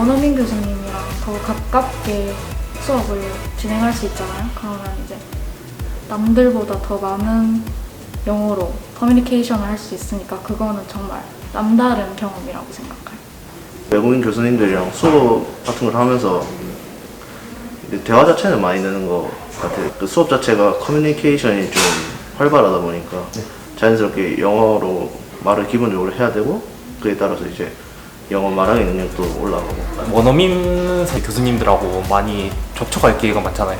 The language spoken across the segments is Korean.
원어민 교수님이랑 더 가깝게 수업을 진행할 수 있잖아요. 그러면 이제 남들보다 더 많은 영어로 커뮤니케이션을 할 수 있으니까 그거는 정말 남다른 경험이라고 생각해요. 외국인 교수님들이랑 수업 같은 걸 하면서 대화 자체는 많이 느는 것 같아요. 그 수업 자체가 커뮤니케이션이 좀 활발하다 보니까 자연스럽게 영어로 말을 기본적으로 해야 되고 그에 따라서 이제 영어 말하기 능력도 올라가고 원어민 교수님들하고 많이 접촉할 기회가 많잖아요.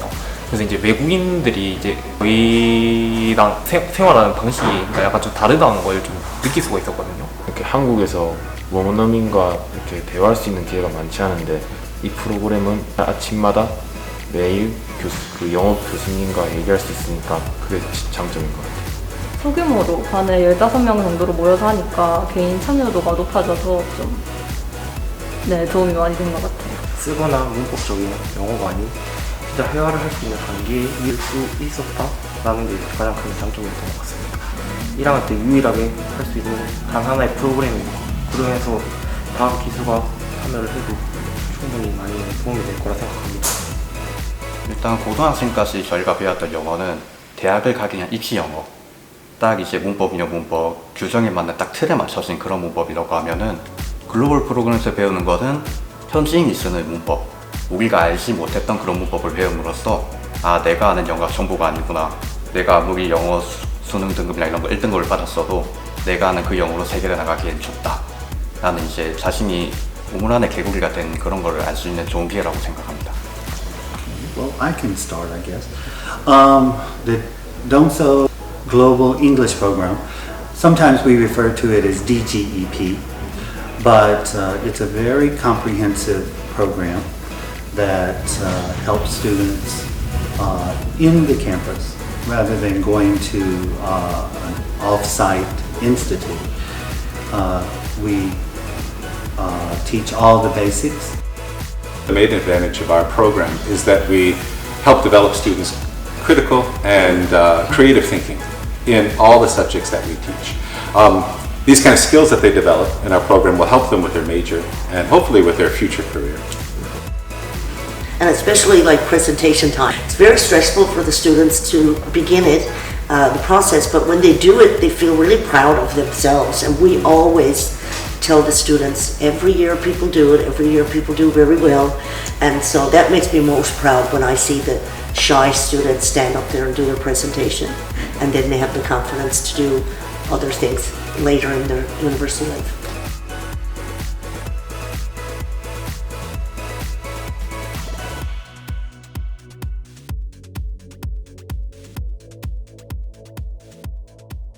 그래서 이제 외국인들이 이제 저희랑 세- 생활하는 방식이 약간 좀 다르다는 걸 좀 느낄 수가 있었거든요. 이렇게 한국에서 원어민과 이렇게 대화할 수 있는 기회가 많지 않은데 이 프로그램은 아침마다 매일 교수, 그 영어 교수님과 얘기할 수 있으니까 그게 장점인 것 같아요. 소규모로 반에 15명 정도로 모여서 하니까 개인 참여도가 높아져서 좀 네, 도움이 많이 된 것 같아요. 쓰거나 문법적인 영어가 아닌 진짜 회화를 할 수 있는 단계일 수 있었다라는 게 가장 큰 장점이었던 것 같습니다. 1학년 때 유일하게 할 수 있는 단 하나의 프로그램이고 그러면서 다음 기수가 참여를 해도 충분히 많이 도움이 될 거라 생각합니다. 일단 고등학생까지 저희가 배웠던 영어는 대학을 가기 위한 입시 영어. 딱 이제 문법이냐 문법, 규정에 맞는 딱 틀에 맞춰진 그런 문법이라고 하면은 글로벌 프로그램에서 배우는 거는 현지인 이 쓰는 문법. 우리가 알지 못했던 그런 문법을 배움으로써 아, 내가 아는 영어가 전부가 아니구나. 내가 아무리 영어 수- 수능 등급이나 이런 거 1등급을 받았어도 내가 아는 그 영어로 세계를 나가기엔 좁다. 나는 이제 자신이 우물 안에 개구리가 된 그런 거를 알 수 있는 좋은 기회라고 생각합니다. Well, I can start, I guess. Um, the DOMSO Global English Program, sometimes we refer to it as DGEP, but uh, it's a very comprehensive program that uh, helps students uh, in the campus rather than going to uh, an off-site institute. Uh, we uh, teach all the basics The main advantage of our program is that we help develop students' critical and creative thinking in all the subjects that we teach. Um, these kind of skills that they develop in our program will help them with their major and hopefully with their future career. and especially like presentation time. It's very stressful for the students to begin it, uh, the process, but when they do it, they feel really proud of themselves. And we always tell the students every year people do it, every year people do very well. And so that makes me most proud when I see the shy students stand up there and do their presentation. And then they have the confidence to do other things later in their university life.